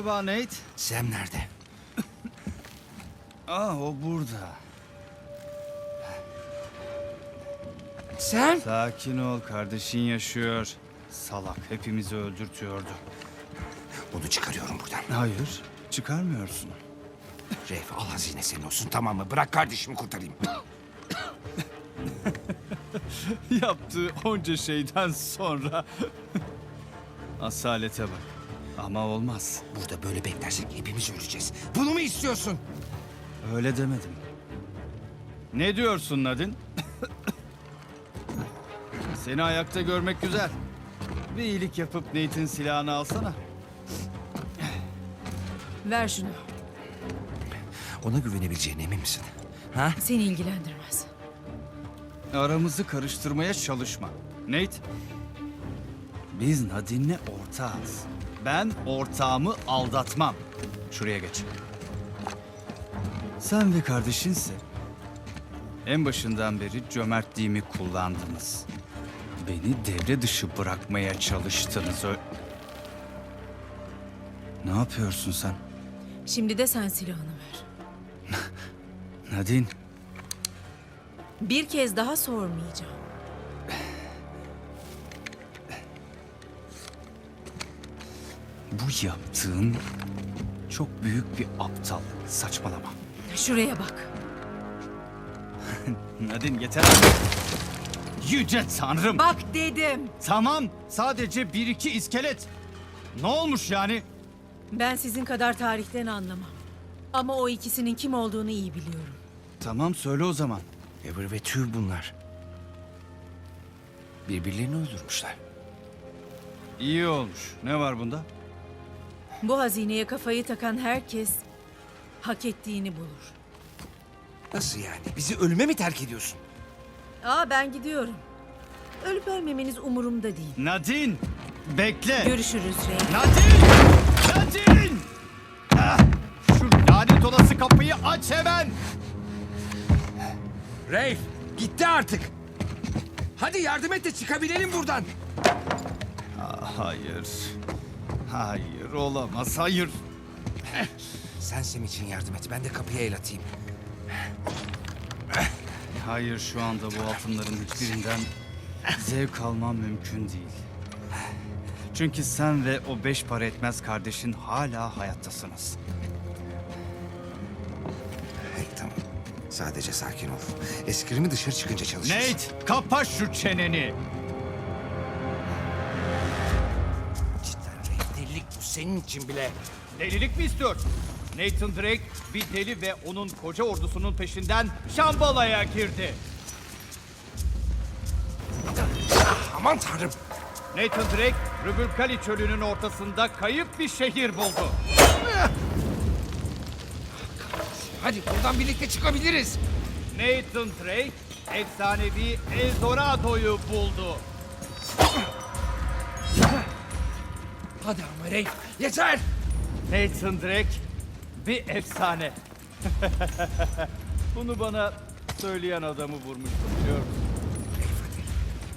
Merhaba Nate. Sam nerede? Aa o burada. Sam. Sakin ol kardeşin yaşıyor. Salak hepimizi öldürtüyordu. Bunu çıkarıyorum buradan. Hayır çıkarmıyorsun. Reif al hazine senin olsun tamam mı? Bırak kardeşimi kurtarayım. Yaptığı onca şeyden sonra. Asalete bak. Ama olmaz. Burada böyle beklersek hepimiz öleceğiz. Bunu mu istiyorsun? Öyle demedim. Ne diyorsun Nadin? Seni ayakta görmek güzel. Bir iyilik yapıp Nate'in silahını alsana. Ver şunu. Ona güvenebileceğine emin misin? Ha? Seni ilgilendirmez. Aramızı karıştırmaya çalışma. Nate. Biz Nadine'le ortağız. Ben ortağımı aldatmam. Şuraya geç. Sen ve kardeşinse en başından beri cömertliğimi kullandınız. Beni devre dışı bırakmaya çalıştınız. Ö- ne yapıyorsun sen? Şimdi de sen silahını ver. Nadine, Bir kez daha sormayacağım. Bu yaptığın çok büyük bir aptal. Saçmalama. Şuraya bak. Nadine yeter artık. Yüce Tanrım. Bak dedim. Tamam, sadece bir iki iskelet. Ne olmuş yani? Ben sizin kadar tarihten anlamam. Ama o ikisinin kim olduğunu iyi biliyorum. Tamam söyle o zaman. Ever ve Tüv bunlar. Birbirlerini öldürmüşler. İyi olmuş. Ne var bunda? Bu hazineye kafayı takan herkes hak ettiğini bulur. Nasıl yani? Bizi ölüme mi terk ediyorsun? Aa ben gidiyorum. Ölüp ölmemeniz umurumda değil. Nadine! Bekle! Görüşürüz Rey. Nadine! Nadine! Ah, Şu lanet olası kapıyı aç hemen! Rafe. Gitti artık. Hadi yardım et de çıkabilelim buradan. Ah, Hayır. Hayır, olamaz, hayır. Sen Sam için yardım et. Ben de kapıya el atayım. Hayır, şu anda bu altınların hiçbirinden zevk almam mümkün değil. Çünkü sen ve o beş para etmez kardeşin hala hayattasınız. Hey tamam. Sadece sakin ol. Eskrimi dışarı çıkınca çalışırız. Nate, kapa şu çeneni! Senin için bile. Delilik mi istiyor? Nathan Drake bir deli ve onun koca ordusunun peşinden Şambala'ya girdi. Aman tanrım. Nathan Drake, Rübülkali çölünün ortasında kayıp bir şehir buldu. Hadi buradan birlikte çıkabiliriz. Nathan Drake, efsanevi El Dorado'yu buldu. Hadi ama Rafe. Yeter. Nathan Drake, bir efsane. Bunu bana söyleyen adamı vurmuştum biliyor musun?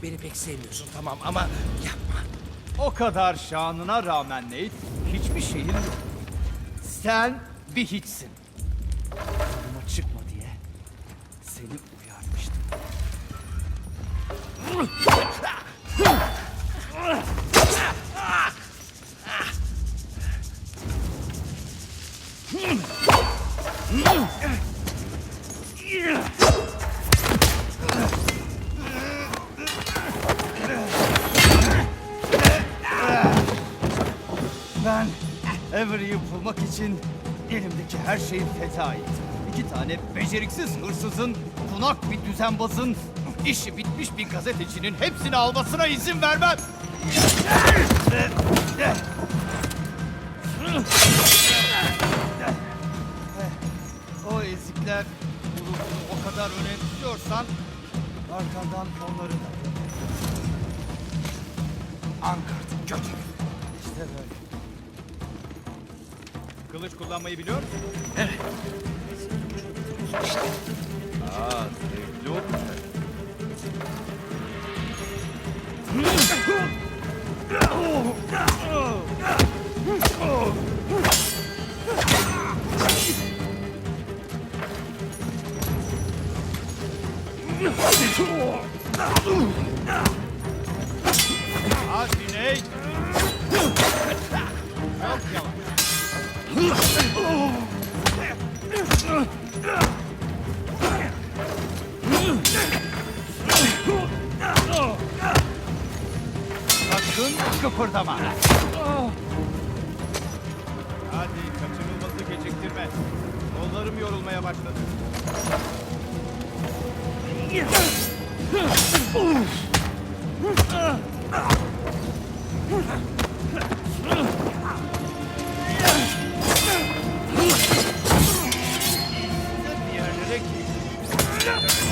Beni pek sevmiyorsun tamam ama yapma. O kadar şanına rağmen Nate, hiçbir şeyin yok. Sen bir hiçsin. Karşıma çıkma diye seni uyarmıştım. Ben Avery'i bulmak için elimdeki her şeyi feda ettim. İki tane beceriksiz hırsızın, bunak bir düzenbazın, işi bitmiş bir gazetecinin hepsini almasına izin vermem. O ezikler bulutunu o kadar önemsiyorsan arkandan onları da. Ankart, göt herif. İşte böyle. Kılıç kullanmayı biliyor musun? İşte Aa, zevkli olmuş. Hadi Yeah.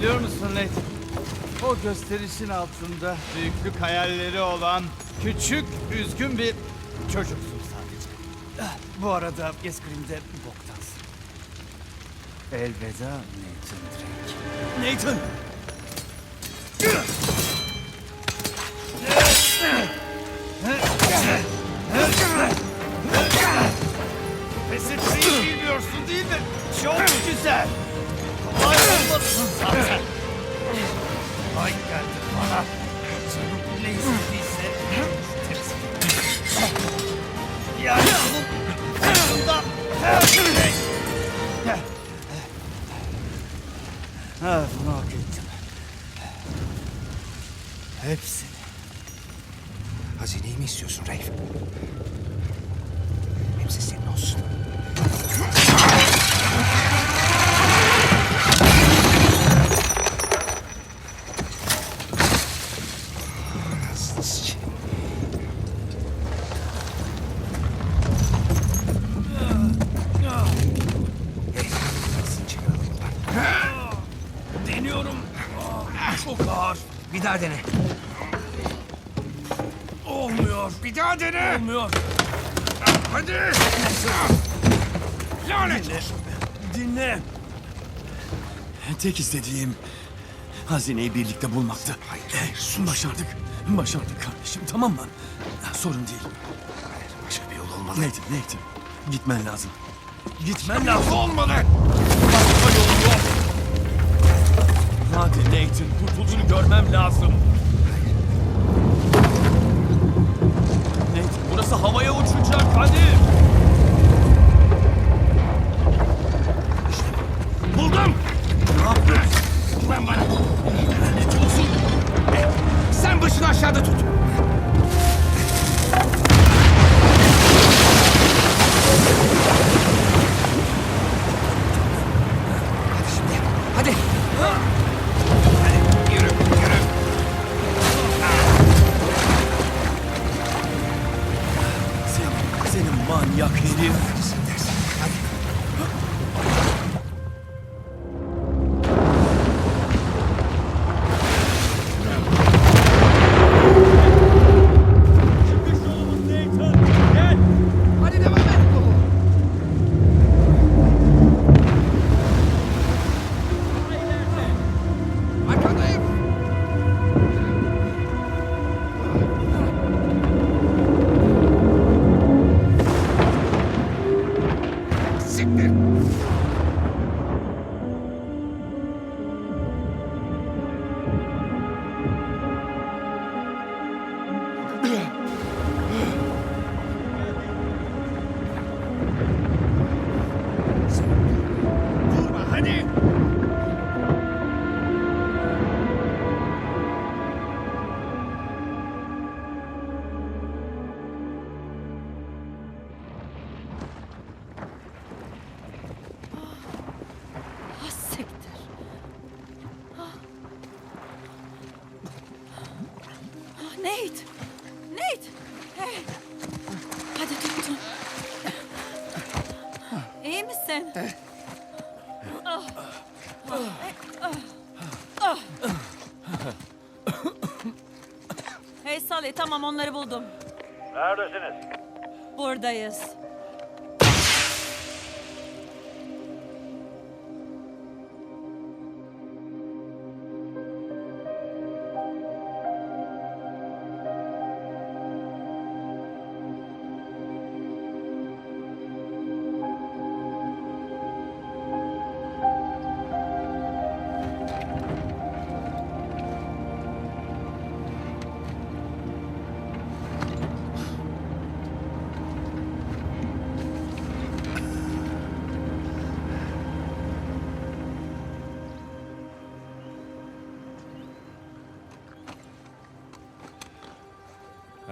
Biliyor musun Nathan? O gösterişin altında büyüklük hayalleri olan küçük, üzgün bir çocuksun sadece. Bu arada Eskrim'de boktansın. Elveda Nathan Drake. Nathan! Pes etmeyi bilmiyorsun değil mi? Çok güzel. Ay geldi bana. Canım ne istediyse. Yani bunun dışında her şey. Ha, bunu hak ettim. Hepsini. Hazineyi mi istiyorsun Rafe? Hepsi senin olsun. Olmuyor. Hadi. Lanet. Dinle. Tek istediğim hazineyi birlikte bulmaktı. Hayır, hayır, Başardık. Başardık kardeşim tamam mı? Sorun değil. Başka bir yol olmalı. Nathan, Nathan. Gitmen lazım. Gitmen lazım. Olmalı. Başka yolu yok. Hadi Nathan, kurtulduğunu görmem lazım. Burası havaya uçacak hadi. Buldum. Ne yapıyorsun? Güven bana. Lanet olsun. Sen başını aşağıda tut. Buradayız.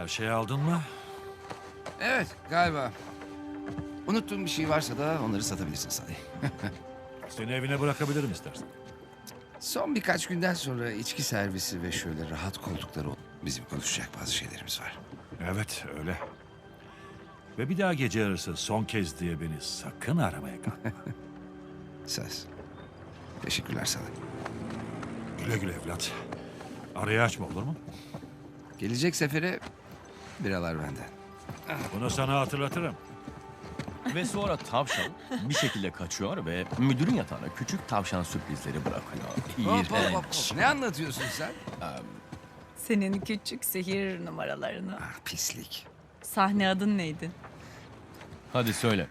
Her şeyi aldın mı? Evet galiba. Unuttuğum bir şey varsa da onları satabilirsin Salih. Seni evine bırakabilirim istersen. Son birkaç günden sonra içki servisi ve şöyle rahat koltukları ol- bizim konuşacak bazı şeylerimiz var. Evet öyle. Ve bir daha gece yarısı son kez diye beni sakın aramaya kalkma. Söz. Teşekkürler sana. güle güle evlat. Arayı açma olur mu? Gelecek sefere biralar benden. Bunu sana hatırlatırım. Ve sonra tavşan bir şekilde kaçıyor ve müdürün yatağına küçük tavşan sürprizleri bırakıyor. Hop, hop, hop, İğrenç. Ne anlatıyorsun sen? Senin küçük sihir numaralarını. Ah pislik. Sahne adın neydi? Hadi söyle.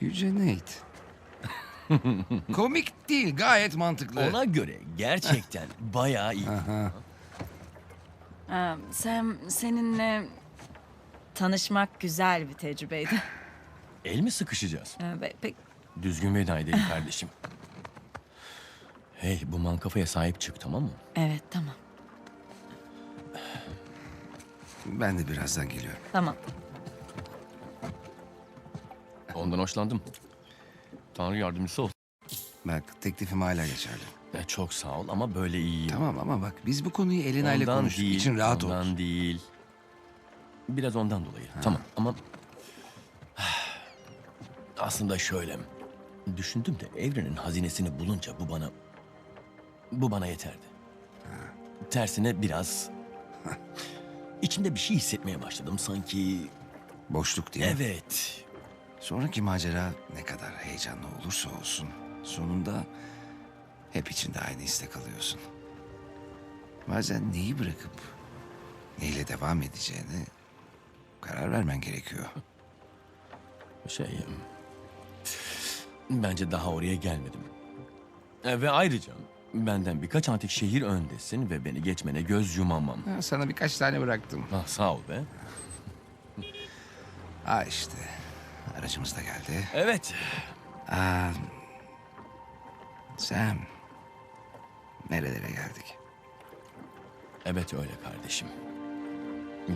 Yüce Nate. Komik değil gayet mantıklı. Ona göre gerçekten bayağı iyi. Ee, Sam, seninle tanışmak güzel bir tecrübeydi. El mi sıkışacağız? Ee, Pek Düzgün veda edelim kardeşim. Hey bu mankafaya sahip çık tamam mı? evet tamam. Ben de birazdan geliyorum. Tamam. Ondan hoşlandım. Tanrı yardımcısı ol. Bak teklifim hala geçerli. E, çok sağ ol ama böyle iyiyim. Tamam ama bak biz bu konuyu Elena ile Ondan konuştuk. değil, İçin rahat ondan olsun. değil. Biraz ondan dolayı. Tamam ama... Aslında şöyle. Düşündüm de evrenin hazinesini bulunca bu bana... Bu bana yeterdi. Tersine biraz... İçimde bir şey hissetmeye başladım sanki. Boşluk diye. Evet. Sonraki macera ne kadar heyecanlı olursa olsun sonunda hep içinde aynı istek alıyorsun. Bazen neyi bırakıp neyle devam edeceğini karar vermen gerekiyor. Şey... Bence daha oraya gelmedim. E, ve ayrıca benden birkaç antik şehir öndesin ve beni geçmene göz yumamam. Ha, Sana birkaç tane bıraktım. Ah, sağ ol be. Ha işte aracımız da geldi. Evet. Aa, Sam nerelere geldik? Evet öyle kardeşim.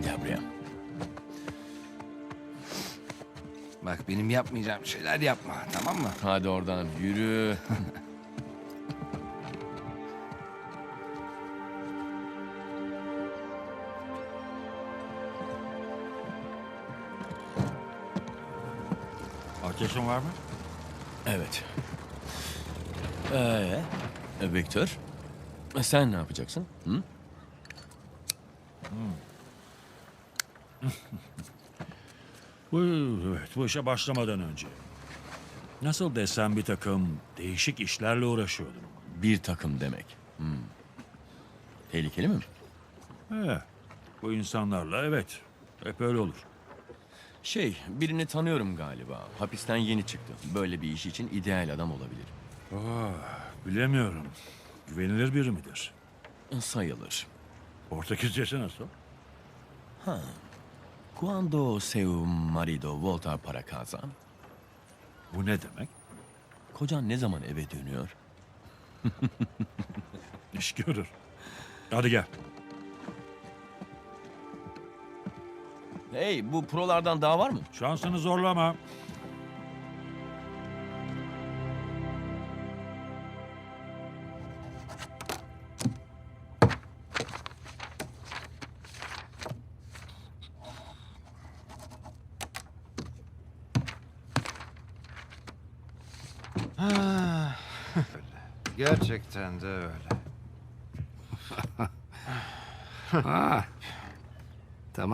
Gel buraya. Bak benim yapmayacağım şeyler yapma tamam mı? Hadi oradan yürü. Ateşin var mı? Evet. Ee, Victor, sen ne yapacaksın? Hı? Bu, evet, bu işe başlamadan önce. Nasıl desem bir takım değişik işlerle uğraşıyordum. Bir takım demek. Hmm. Tehlikeli mi? He, bu insanlarla evet. Hep öyle olur. Şey, birini tanıyorum galiba. Hapisten yeni çıktı. Böyle bir iş için ideal adam olabilir. Bilemiyorum. Güvenilir biri midir? Sayılır. Portekizcesi nasıl? Cuando seu marido volta para casa? Bu ne demek? Kocan ne zaman eve dönüyor? İş görür. Hadi gel. Hey, bu prolardan daha var mı? Şansını zorlama.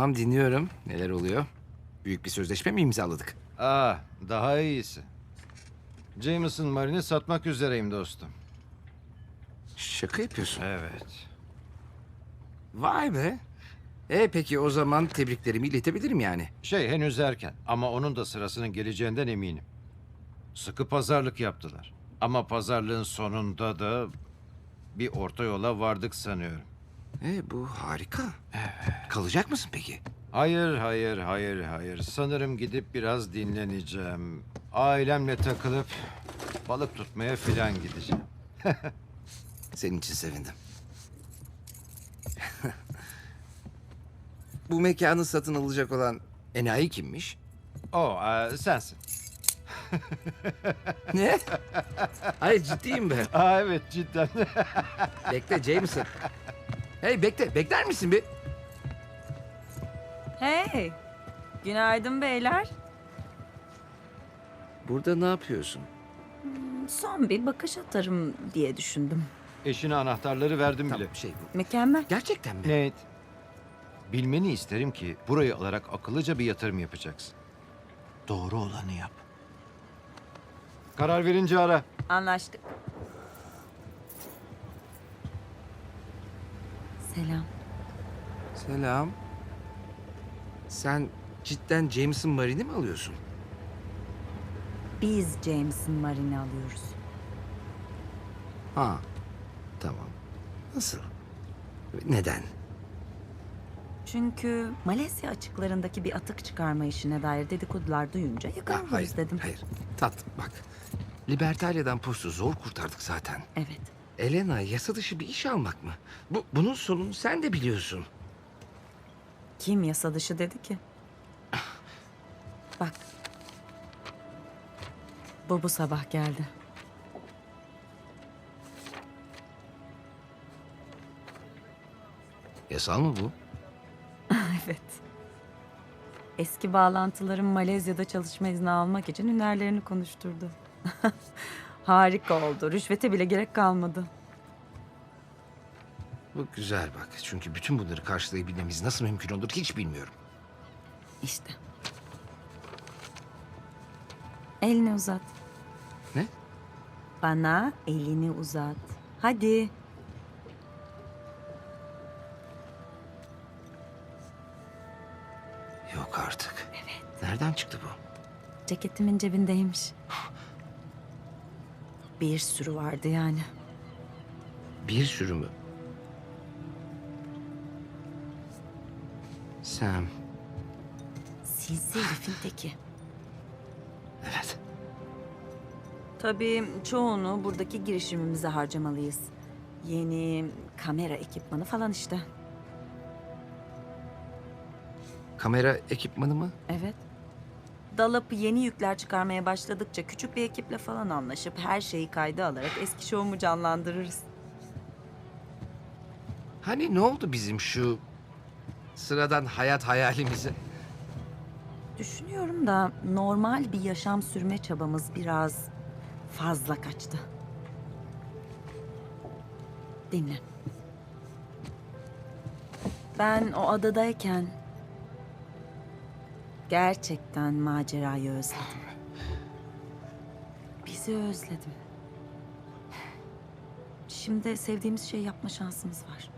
Tamam dinliyorum. Neler oluyor? Büyük bir sözleşme mi imzaladık? Aa, Ah, daha iyisi. Jameson Marine'i satmak üzereyim dostum. Şaka yapıyorsun. Evet. Vay be. E peki o zaman tebriklerimi iletebilirim yani. Şey henüz erken ama onun da sırasının geleceğinden eminim. Sıkı pazarlık yaptılar. Ama pazarlığın sonunda da bir orta yola vardık sanıyorum. E bu harika. Kalacak mısın peki? Hayır, hayır, hayır, hayır. Sanırım gidip biraz dinleneceğim. Ailemle takılıp balık tutmaya filan gideceğim. Senin için sevindim. bu mekanı satın alacak olan enayi kimmiş? O, e, sensin. Ne? Hayır ciddiyim ben. Aa, evet cidden. Bekle Jameson. Hey bekle, bekler misin bir? Hey, günaydın beyler. Burada ne yapıyorsun? Son bir bakış atarım diye düşündüm. Eşine anahtarları verdim bile. Tamam şey bu. Mükemmel. Gerçekten mi? Nate, bilmeni isterim ki burayı alarak akıllıca bir yatırım yapacaksın. Doğru olanı yap. Karar verince ara. Anlaştık. Selam. Selam. Sen cidden Jameson Marine'i mi alıyorsun? Biz James'in Marine'i alıyoruz. Ha. Tamam. Nasıl? Neden? Çünkü Malezya açıklarındaki bir atık çıkarma işine dair dedikodular duyunca hayır, dedim. hayır. Tat, bak. Libertalia'dan postu zor kurtardık zaten. Evet. Elena yasa dışı bir iş almak mı? Bu, bunun sonunu sen de biliyorsun. Kim yasa dışı dedi ki? Bak. Bu bu sabah geldi. Yasal mı bu? Evet. Eski bağlantılarım Malezya'da çalışma izni almak için hünerlerini konuşturdu. Harika oldu. Rüşvete bile gerek kalmadı. Bu güzel bak. Çünkü bütün bunları karşılayabilmemiz nasıl mümkün olur hiç bilmiyorum. İşte. Elini uzat. Ne? Bana elini uzat. Hadi. Yok artık. Evet. Nereden çıktı bu? Ceketimin cebindeymiş. Bir sürü vardı yani. Bir sürü mü? Sam. Sinsi herifin teki. Evet. Tabii çoğunu buradaki girişimimize harcamalıyız. Yeni kamera ekipmanı falan işte. Kamera ekipmanı mı? Evet. Dalıp yeni yükler çıkarmaya başladıkça küçük bir ekiple falan anlaşıp her şeyi kayda alarak eski şovumu canlandırırız. Hani ne oldu bizim şu sıradan hayat hayalimize? Düşünüyorum da normal bir yaşam sürme çabamız biraz fazla kaçtı. Dinle. Ben o adadayken gerçekten macerayı özledim. Bizi özledim. Şimdi sevdiğimiz şeyi yapma şansımız var.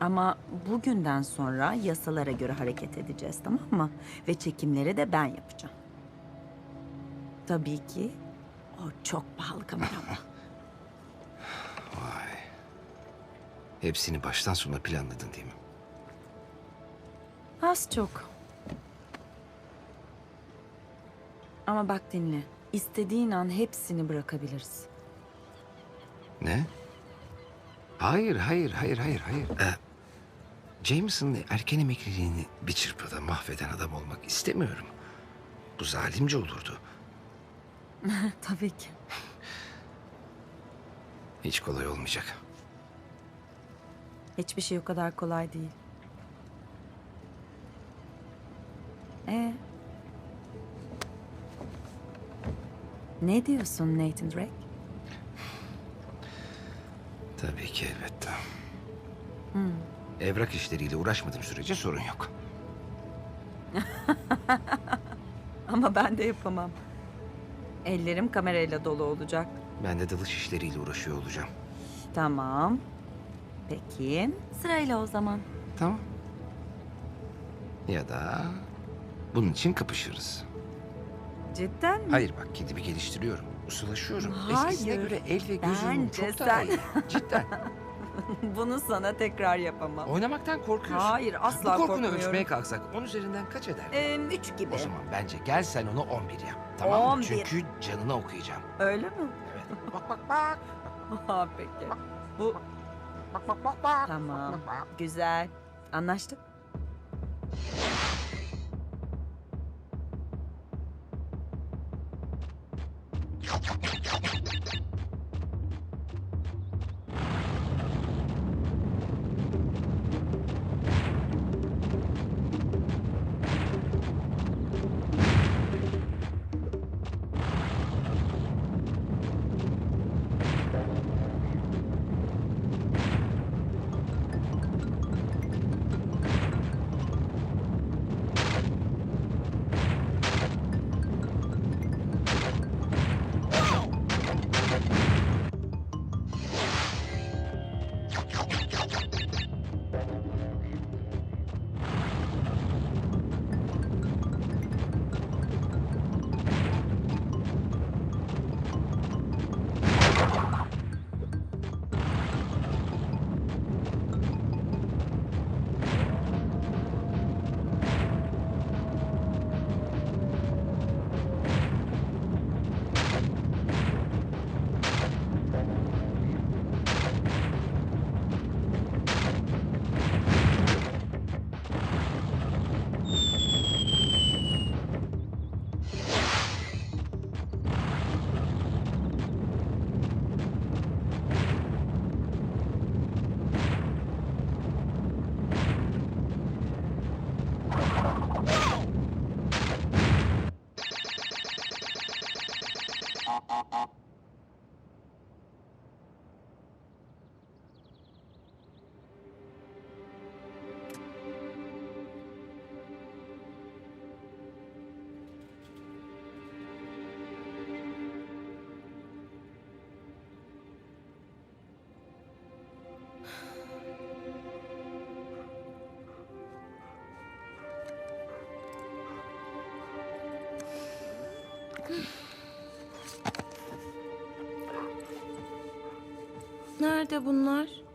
Ama bugünden sonra yasalara göre hareket edeceğiz tamam mı? Ve çekimleri de ben yapacağım. Tabii ki o çok pahalı kameramla. Hepsini baştan sona planladın değil mi? Az çok. Ama bak dinle. İstediğin an hepsini bırakabiliriz. Ne? Hayır, hayır, hayır, hayır, hayır. Ee, Jameson'ın erken emekliliğini bir çırpıda mahveden adam olmak istemiyorum. Bu zalimce olurdu. Tabii ki. Hiç kolay olmayacak. Hiçbir şey o kadar kolay değil. Ee? Ne diyorsun Nathan Drake? Tabii ki elbette. Evrak işleriyle uğraşmadığım sürece sorun yok. Ama ben de yapamam. Ellerim kamerayla dolu olacak. Ben de dalış işleriyle uğraşıyor olacağım. Tamam. Peki. Sırayla o zaman. Tamam. Ya da bunun için kapışırız. Cidden mi? Hayır bak kendimi geliştiriyorum. Ustalaşıyorum. Eskisine Hayır, göre el ve göz uyumum bence çok daha sen- iyi. Cidden. Bunu sana tekrar yapamam. Oynamaktan korkuyorsun. Hayır, asla Bu korkunu korkmuyorum. ölçmeye kalksak 10 üzerinden kaç eder? Ee, üç gibi. O zaman bence gel sen onu 11 yap. Tamam mı? 11. Çünkü canına okuyacağım. Öyle mi? Evet. bak bak bak. Ha peki. Bu Bak bak bak bak. tamam. Bak, bak. Güzel. Anlaştık. Uh-uh-uh. Nerede bunlar?